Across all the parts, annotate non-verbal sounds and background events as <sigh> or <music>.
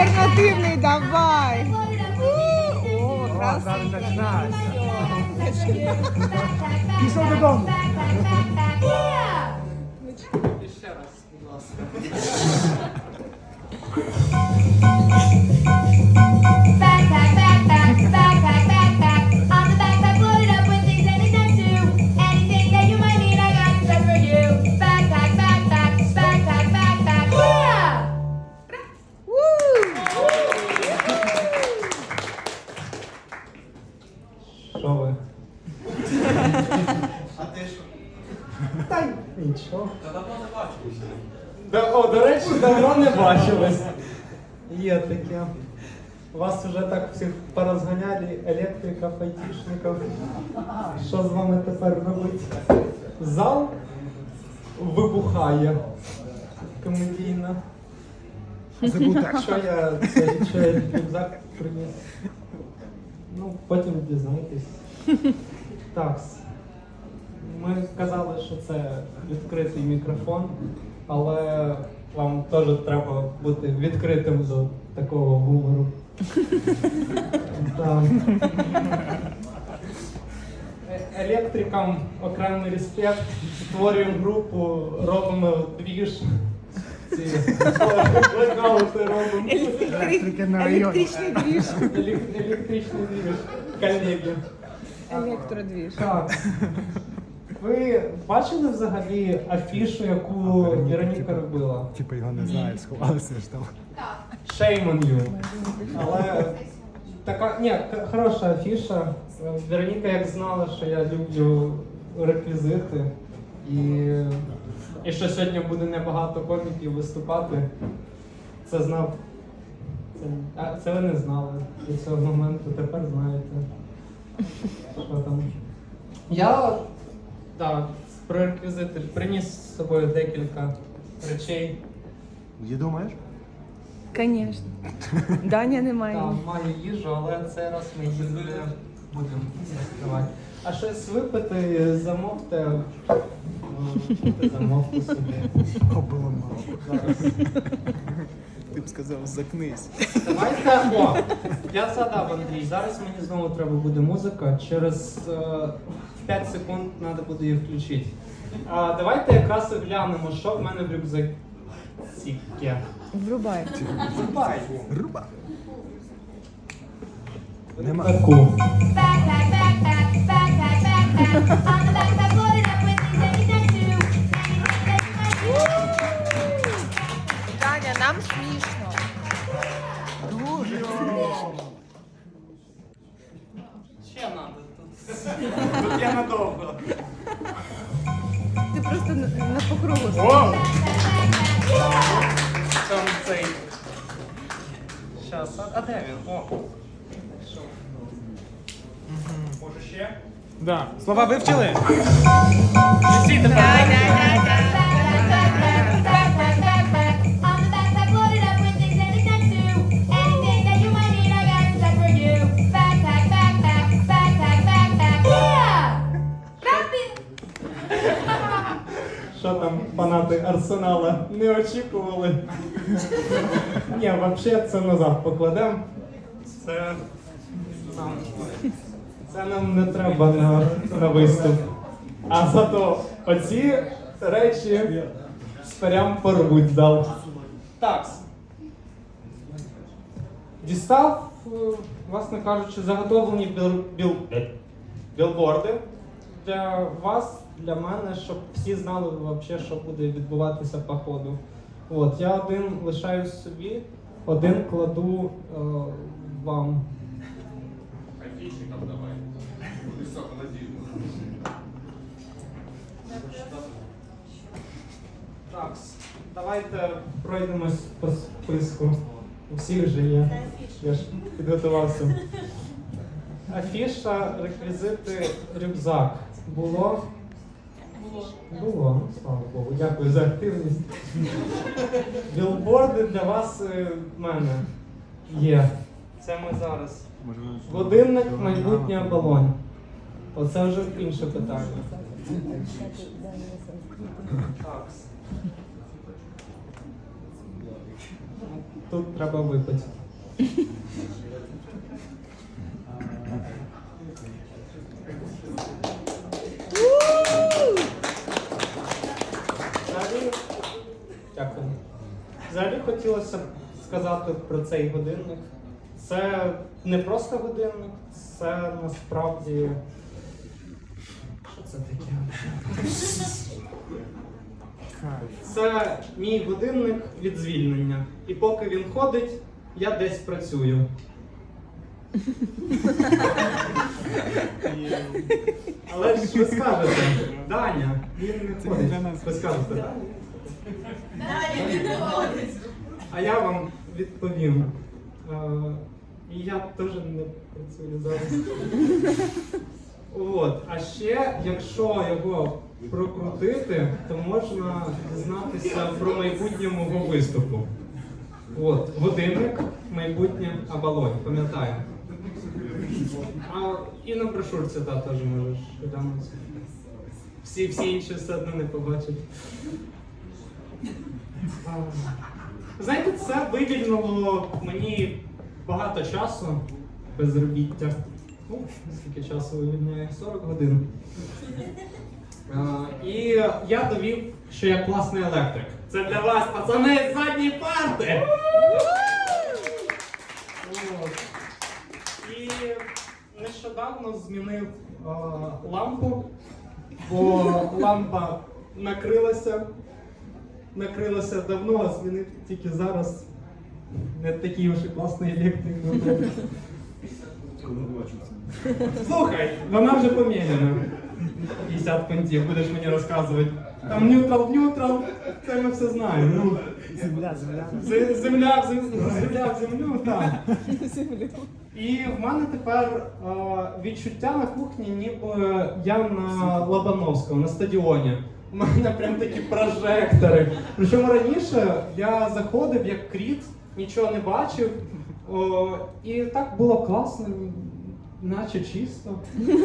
Альтернативний, давай. О. Пішов додому. Ще раз, будь ласка. Да, о, до речі, давно не бачились. Є таке. Вас вже так всіх порозганяли електриків, айтішників. Що з вами тепер робити? Зал вибухає комедійно. Що я, це, рюкзак приніс? Ну, потім дізнаєтесь. Так. Ми казали, що це відкритий мікрофон, але вам теж треба бути відкритим до такого гумору. <laughs> Е- Електрикам окремий респект. Створюємо групу, робимо двіж. Ці блекаути робимо. Електрики на районі. Електричний двіж. Елек- Електричний двіж. Колеги. Електродвіж. Так. Ви бачили взагалі афішу, яку Вероніка робила? Типа його не знають, сховалися ж там. Shame on you. Але така, ні, хороша афіша. Вероніка як знала, що я люблю реквізити. І, і що сьогодні буде небагато коміків виступати. Це знав. Це, а, це ви не знали до цього моменту, тепер знаєте. Що там? Я так, про реквізити приніс з собою декілька речей. <laughs> Не думаєш? Звісно. Даня немає. Там маю їжу, але цей раз ми її не будемо розкривати. А щось випити замовте. е, Замовте собі. О, було мало. Зараз. Ти б сказав, закнись. Давайте. О, я згадав, Андрій. Зараз мені знову треба буде музика. Через е, 5 секунд треба буде її включити. А, давайте якраз і глянемо, що в мене в рюкзаці. Врубай. Врубай. Руба. Нема. Таку. Backpack, backpack, backpack, backpack. On the backpack, loaded up with things that it's not to. Anything that you might need. Даня, нам смішно. Ще треба тут. Тут я надовго. Ти просто на, на покругу. О! Там цей. Щас, а, де він? О. Пішов. Може ще? Да. Слова вивчили? Всі тепер. Backpack, фанати Арсенала не очікували? Ні, взагалі це назад покладемо. Це нам, це нам не треба на, на виступ. А зато оці речі прям порвуть зал. Так. Дістав, е, власне кажучи, заготовлені біл, біл, білборди для вас, для мене, щоб всі знали вообще, що буде відбуватися по ходу. От, я один лишаю собі, один кладу е, вам. Так, давайте пройдемось по списку. У всіх же є. Я ж підготувався. <laughs> Афіша, реквізити, рюкзак. Було? Було, ну слава Богу. Дякую за активність. Білборди для вас в мене є. Це ми зараз. Годинник, майбутнє оболонь. Оце вже інше питання. Так. тут треба випити. Хотілося б сказати про цей годинник. Це не просто годинник, це насправді. Що це таке? Це мій годинник від звільнення. І поки він ходить, я десь працюю. Але ж ви скажете, Даня, він не ходить. Ви скажете. А я вам відповім. Е, І я теж не працюю зараз. От. А ще, якщо його прокрутити, то можна дізнатися про майбутнє мого виступу. От, годинник, майбутнє оболонь, пам'ятаю. А і на брошурці та, теж можеш глянути. Всі, всі інші все одно не побачать. Знаєте, це вивільнило мені багато часу безробіття. Ну, скільки часу вивільняє? 40 годин. І я довів, що я класний електрик. Це для вас, пацани, з задньої парти! І нещодавно змінив лампу, бо лампа накрилася. Накрилася давно, а змінив тільки зараз. Не такий уж і класний електрик. Слухай, вона вже поміняна. 50 пунктів, будеш мені розказувати. Там нютрал, нютрал, це ми все знаємо. Ну, Земля, земля. Земля в землю, земля землю, так. І в мене тепер відчуття на кухні, ніби я на Лобановському, на стадіоні. У мене прям такі прожектори. Причому раніше я заходив як кріт, нічого не бачив. О, і так було класно, наче чисто.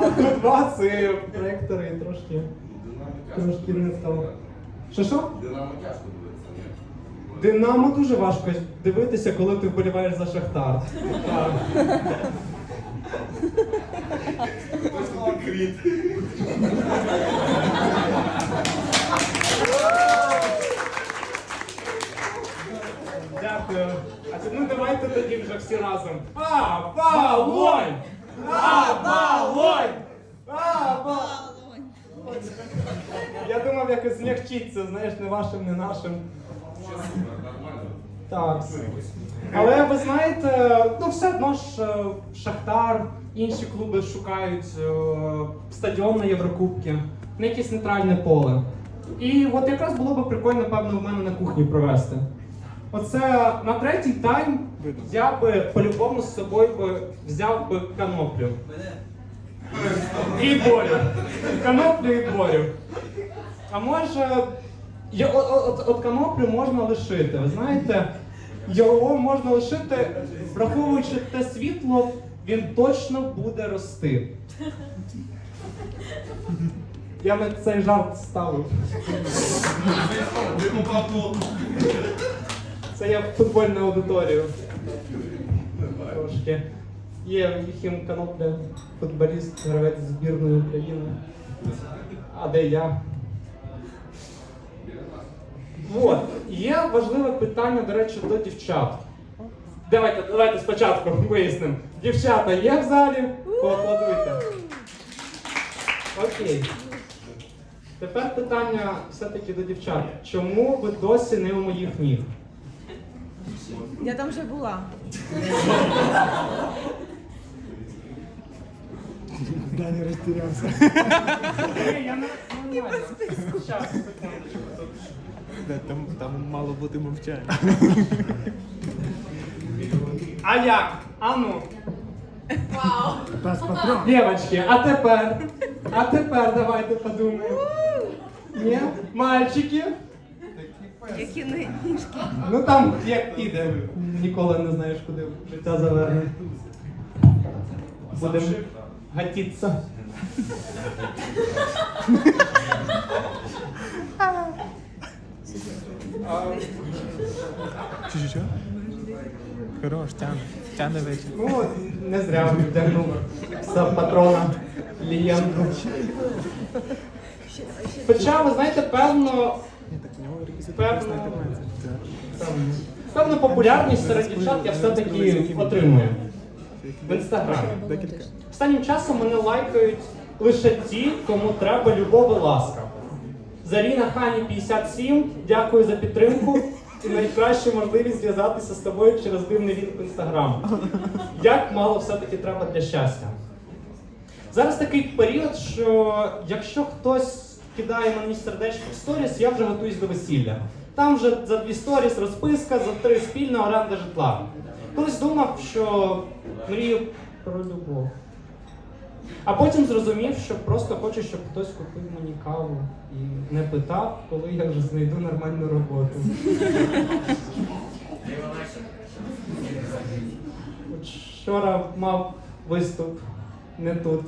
А тут і проектори і трошки, трошки не стало. Що що? Динамо тяжко дивитися, ні? Динамо дуже важко дивитися, коли ти вболіваєш за Шахтар. Точно кріт. Давайте тоді вже всі разом. Аполлонь! Аполлонь! Аполлонь! Я думав, якось змягчиться, знаєш, не вашим, не нашим. Нормально. Так. Але ви знаєте, ну все одно ж е, Шахтар, інші клуби шукають е, стадіон на Єврокубки, на якесь нейтральне поле. І от якраз було б прикольно, певно, в мене на кухні провести. Оце на третій тайм я би по-любому з собою би взяв би каноплю. І борю. Каноплю і борю. А може, я- от, от, от каноплю можна лишити. Ви знаєте, його можна лишити, враховуючи те світло, він точно буде рости. Я на цей жарт ставив. Це я футбольну аудиторію. Трошки. Є Єхім Канопля, футболіст, гравець збірної України. А де я? От. Є важливе питання, до речі, до дівчат. Давайте, давайте спочатку вияснимо. Дівчата є в залі? Поаплодуйте. Окей. Тепер питання все-таки до дівчат. Чому ви досі не у моїх ніг? Я там вже була. Даня розтірявся. Ні, я не нормально. Щас, Там, там мало бути мовчання. А як? А ну, Пес патрон. дівчатки, а тепер? А тепер давайте подумаємо. Ні? Мальчики? Які ни- ніжки. Ну там як піде. Ніколи не знаєш, куди життя заверне. Будемо гатіться. А, Чи що? Хорош, тяне. Тяне вечір. Ну, не зря вдягнув за патрона легенду. Хоча, ви знаєте, певно, нього реквізити Певно. певну популярність серед дівчат я все-таки отримую в інстаграмі. Декілька. Останнім часом мене лайкають лише ті, кому треба любов і ласка. Заріна Хані 57, дякую за підтримку і найкращу можливість зв'язатися з тобою через дивний лінк в інстаграм. Як мало все-таки треба для щастя. Зараз такий період, що якщо хтось кидає мені сердечко в сторіс, я вже готуюсь до весілля. Там вже за дві сторіс розписка, за три спільна оренда житла. Колись думав, що мрію про любов. А потім зрозумів, що просто хочу, щоб хтось купив мені каву і не питав, коли я вже знайду нормальну роботу. Вчора мав виступ не тут.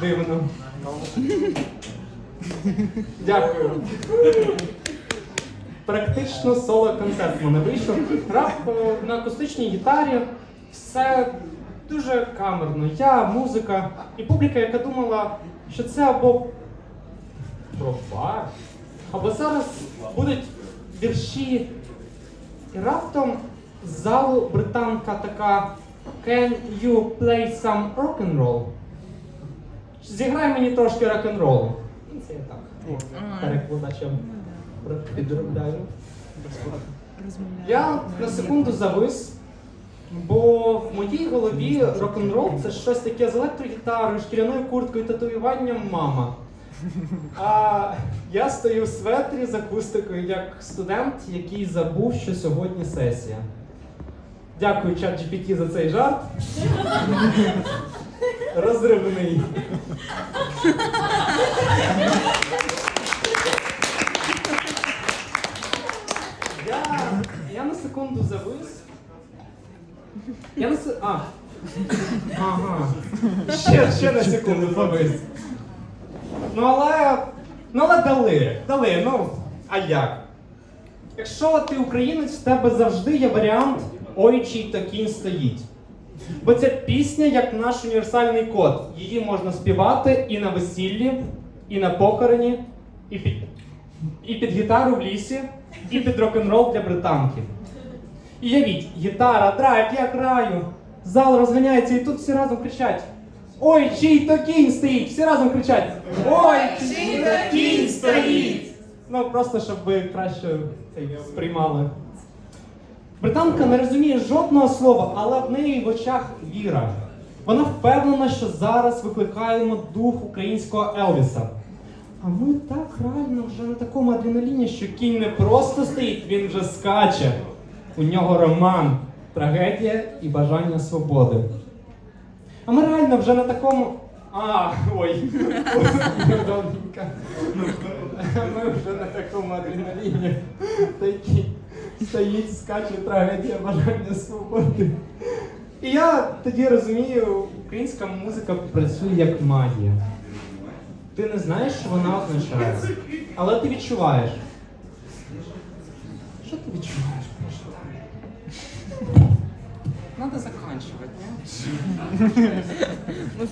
Дивно. Дякую. Практично соло-концерт в мене вийшов. Грав е, на акустичній гітарі, все дуже камерно. Я, музика і публіка, яка думала, що це або про бар, або зараз будуть вірші. І раптом з залу британка така Can you play some rock and roll? Зіграй мені трошки рок-н-ролу. Ну, Це я так. Перекладачем підробляю. Я на секунду завис, бо в моїй голові рок-н-рол це щось таке з електрогітарою, шкіряною курткою, татуюванням мама. А я стою в светрі з акустикою як студент, який забув, що сьогодні сесія. Дякую, чат GPT, за цей жарт. Розривний. Я, я на секунду завис. Я на се... А. Ага. Ще, ще на секунду завис. Ну але. Ну але дали. Дали, ну, а як? Якщо ти українець, в тебе завжди є варіант Ой, чий то кінь стоїть. Бо ця пісня як наш універсальний код. Її можна співати і на весіллі, і на похороні, і під, і під гітару в лісі, і під рок-н-рол для британки. І явіть, гітара, драйв, я граю. Зал розганяється, і тут всі разом кричать. Ой, чий то кінь стоїть! Всі разом кричать. Ой, чий то кінь стоїть! Ну, просто щоб ви краще сприймали. Британка не розуміє жодного слова, але в неї в очах віра. Вона впевнена, що зараз викликаємо дух українського Елвіса. А ми так реально вже на такому адреналіні, що кінь не просто стоїть, він вже скаче. У нього роман, трагедія і бажання свободи. А ми реально вже на такому. А, ой. Ми вже на такому адреналіні. Стоїть, скаче трагедія бажання свободи. І я тоді розумію, українська музика працює як магія. Ти не знаєш, що вона означає, але ти відчуваєш. Що ти відчуваєш? Надо заканчивать, не?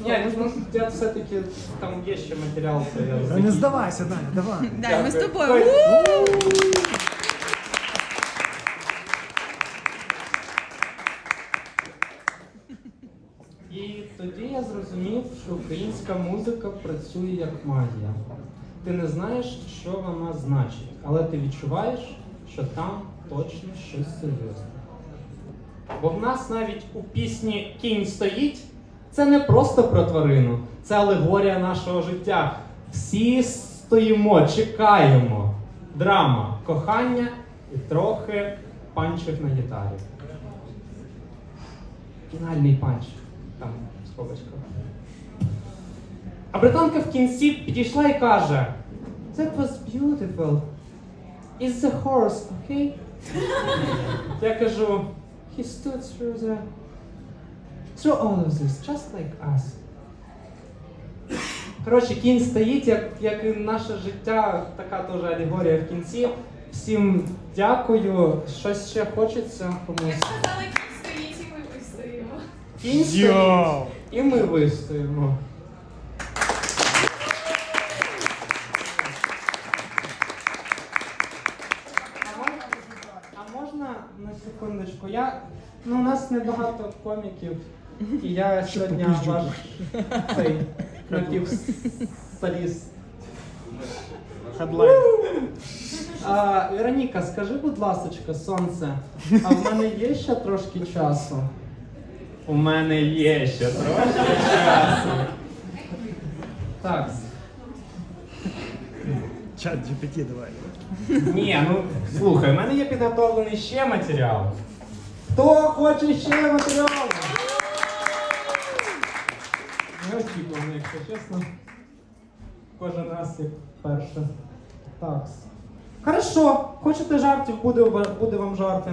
Ні, ну, я все-таки там є ще матеріал, це я Та не здавайся, Даня, давай. Да, ми з тобою. Ой. У! І тоді я зрозумів, що українська музика працює як магія. Ти не знаєш, що вона значить, але ти відчуваєш, що там точно щось серйозне. Бо в нас навіть у пісні Кінь стоїть це не просто про тварину, це алегорія нашого життя. Всі стоїмо, чекаємо. Драма, кохання і трохи панчів на гітарі. Фінальний панч. Там скобочка. А британка в кінці підійшла і каже: That was beautiful. Is the horse okay? Я кажу, he stood through the through all of this, just like us. Коротше, кінь стоїть, як, як і наше життя, така теж алегорія в кінці. Всім дякую. Щось ще хочеться комусь. Сказали, кінь стоїть і ми вистоїмо. Кінь стоїть, і ми вистоїмо. Ну, у нас небагато коміків, і я сьогодні ваш цей напівсоліст. Хедлайн. А, Вероніка, скажи, будь ласочка, сонце, а в мене є ще трошки часу? У мене є ще трошки часу. Так. Чат GPT давай. Ні, ну слухай, у мене є підготовлений ще матеріал. Хто хоче ще матеріалу? Неочікувано, якщо чесно. Кожен раз як перше. Так. Хорошо, хочете жартів, буде, буде вам жарти.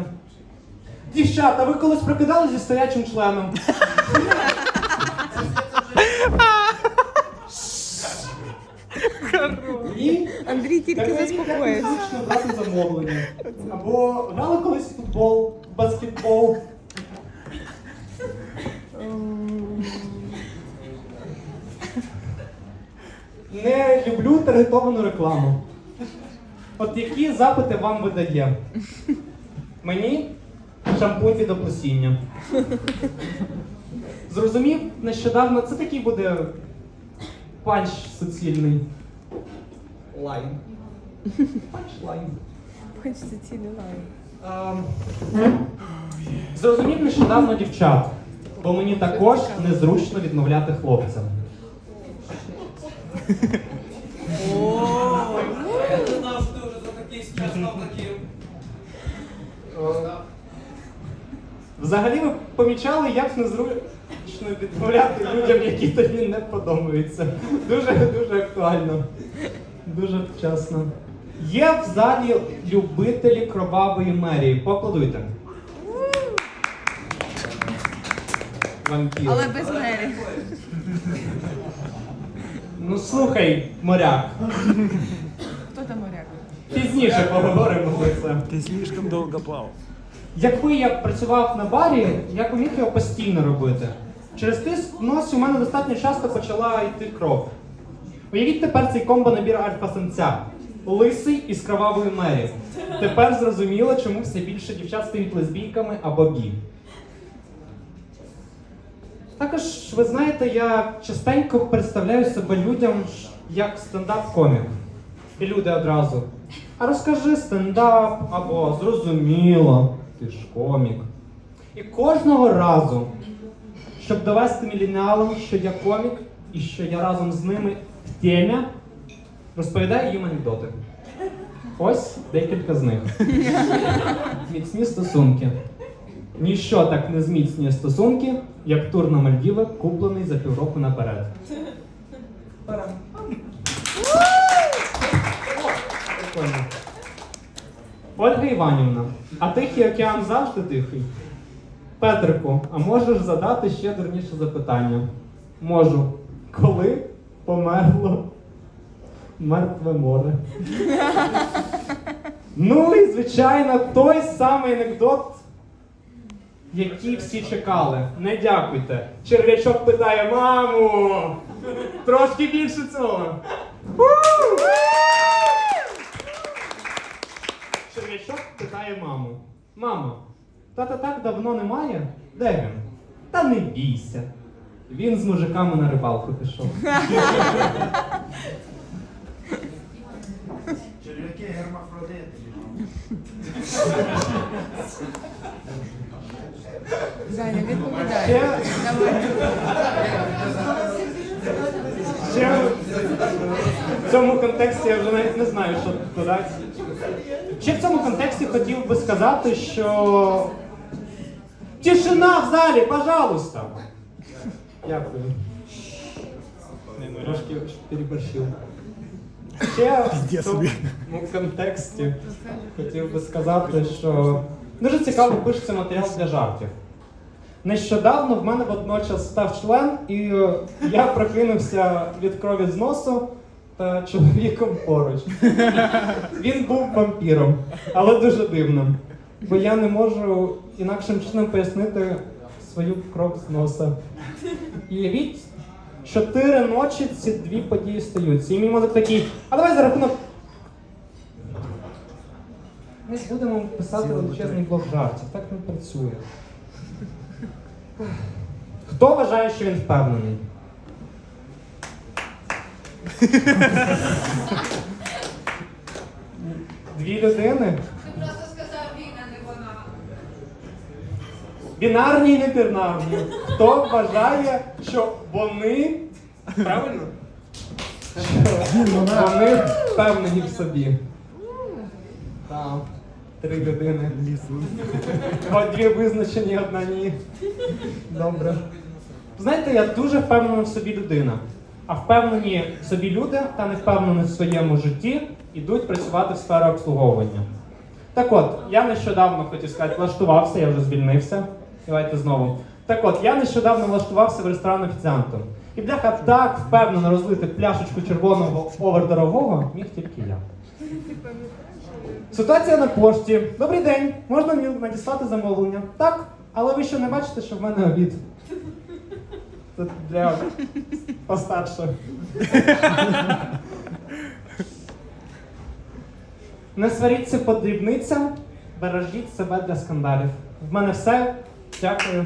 Дівчата, ви колись прокидали зі стоячим членом? Ні? Андрій тільки заспокоївся. брати замовлення. Або грали колись в футбол, баскетбол. Не люблю таргетовану рекламу. От які запити вам видає? Мені шампунь від облесіння. Зрозумів, нещодавно це такий буде панч суцільний. Лайн. Панчлайн. Хочеться цілі лайни. Ем, Зрозумів нещодавно дівчат, бо мені також незручно відмовляти хлопцям. Я що за такий час. Взагалі ви помічали, як незручно відмовляти людям, які тобі не подобаються. Дуже дуже актуально. Дуже вчасно. Є в залі любителі кровавої мерії. Поаплодуйте. Вампіри. Але без мері. Ну слухай, моряк. Хто там моряк? Пізніше поговоримо за це. Ти слишком довго плав. Якби я працював на барі, я б міг його постійно робити. Через тиск в носі у мене достатньо часто почала йти кров. Уявіть тепер цей комбо набір альфа-самця. Лисий із кровавої мері. Тепер зрозуміло, чому все більше дівчат стають лесбійками або бі. Також, ви знаєте, я частенько представляю себе людям як стендап-комік. І люди одразу. А розкажи стендап або зрозуміло, ти ж комік. І кожного разу, щоб довести мілініалам, що я комік і що я разом з ними в темі, розповідаю їм анекдоти. Ось декілька з них. Міцні стосунки. Ніщо так не зміцнює стосунки, як тур на Мальдіви, куплений за півроку наперед. Ольга Іванівна, а Тихий океан завжди тихий? Петрику, а можеш задати ще дурніше запитання? Можу. Коли померло мертве море? ну і звичайно, той самий анекдот, який всі чекали. Не дякуйте. Черв'ячок питає маму. Трошки більше цього. Черв'ячок питає маму. Мамо, тата так давно немає? Де він? Та не бійся. Він з мужиками на рибалку пішов. <laughs> Черв'яки гермафродити. Заня, відповідай. Ще в цьому контексті я вже навіть не знаю, що додати. Ще в цьому контексті хотів би сказати, що тишина в залі, пожалуйста. Дякую. Трошки переборщив. Ще в Пиздец цьому собі. контексті хотів би сказати, що дуже цікаво пишеться матеріал для жартів. Нещодавно в мене водночас став член, і е, я прокинувся від крові з носу, та чоловіком поруч. Він був вампіром, але дуже дивним. Бо я не можу інакшим чином пояснити свою кров з носа. І уявіть, чотири ночі ці дві події стаються. І мій мозок такий, а давай за рахунок. Ми будемо писати величезний блок жартів. Так не працює. Хто вважає, що він впевнений? <laughs> Дві людини. Ти просто сказав він, а не вона. Бінарні і небінарні. Хто вважає, що вони. Правильно? Вони впевнені в собі. Так. Три людини. Дві визначені, одна ні. Добре. Знаєте, я дуже впевнена в собі людина. А впевнені в собі люди та не впевнені в своєму житті йдуть працювати в сфері обслуговування. Так от, я нещодавно хотів сказати, влаштувався, я вже звільнився. Давайте знову. Так от, я нещодавно влаштувався в ресторан офіціантом. І бляха так впевнено розлити пляшечку червоного овердорогого міг тільки я. Ситуація на пошті. Добрий день, можна мені надіслати замовлення? Так, але ви що не бачите, що в мене обід. Це для постарше. Не сваріться по дрібницям, бережіть себе для скандалів. В мене все. Дякую.